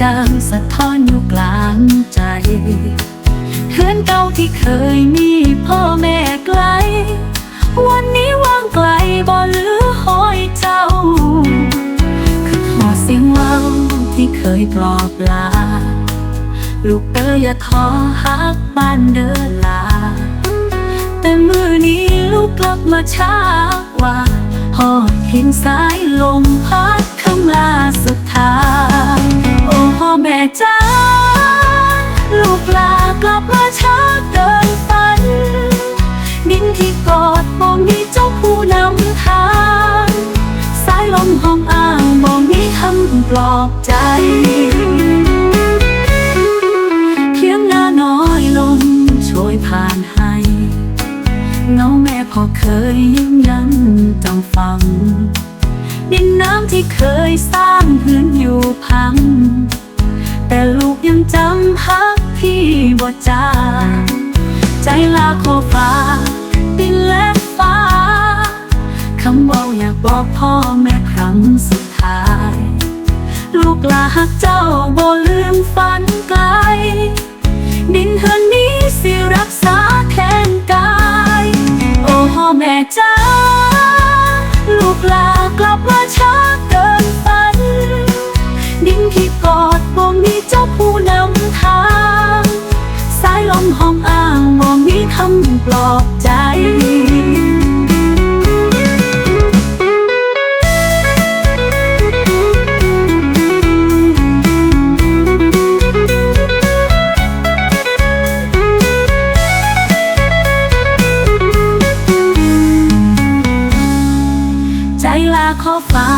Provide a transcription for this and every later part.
จางสะท้อนอยู่กลางใจเฮือนเก่าที่เคยมีพ่อแม่ไกล วันนี้ว่างไกลบ่หรือหอยเจ้า คือหอเสียงเว้าที่เคยปลอบลา ลูกเอ๋ยอย่าท้อหักบ้านเดินลา แต่มือนี้ลูกกลับมาช้าว่าหอดเห็นสายลมพัดคำลาสุดท้าย ที่กอดบ่มีเจ้าผู้นำทางสายลมห้องอ้างบ่มีคำปลอบใจเพียงหน้าน้อยลมช่วยผ่านให้เงาแม่พอเคยยิ้มยันจำฟัง ดินน้ำที่เคยสร้างพื้นอยู่พัง แต่ลูกยังจำฮักพี่บ่จางใจลาโคฟ้า คำเว่าอยากบอกพ่อแม่ครั้งสุดท้าย ลูกลาหักเจ้าบ่ลืมฝันไกล ดินเฮือนนี้สิรักษาแทนกาย โอ้พ่อแม่จ้าลูกลากลับมาช้าเกินฝัน ดินที่กอดบ่มีเจ้าผู้นำทาง สายลมห้องอ้างบ่มีคำปลอบใจ ลาขอฟ้า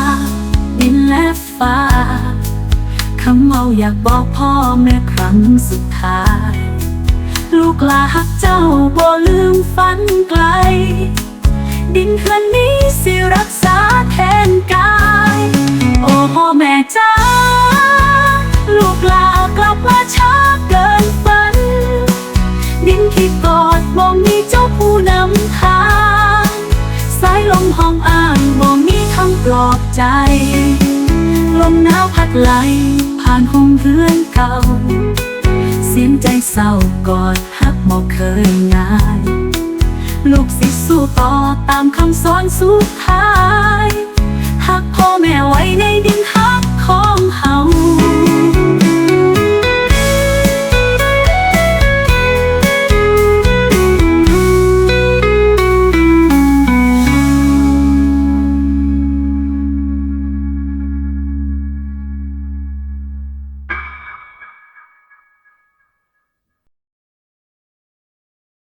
ดินและฟ้า คำเมาอยากบอกพ่อแม่ครั้งสุดท้าย ลูกลาหักเจ้าบ่ลืมฝันไกล ดินคืนนี้สิรักษาแทนกาย โอ้พ่อแม่จ้า ลูกลากลับมาช้าเกินฝัน ดินที่กอดบ่ม ใจ ลมหนาวพัดไหล ผ่านห้องเรือนเก่า เสียงใจเศร้ากอดฮักบ่เคยง่าย ลูกสิสู้ต่อตามคำสอนสุดท้าย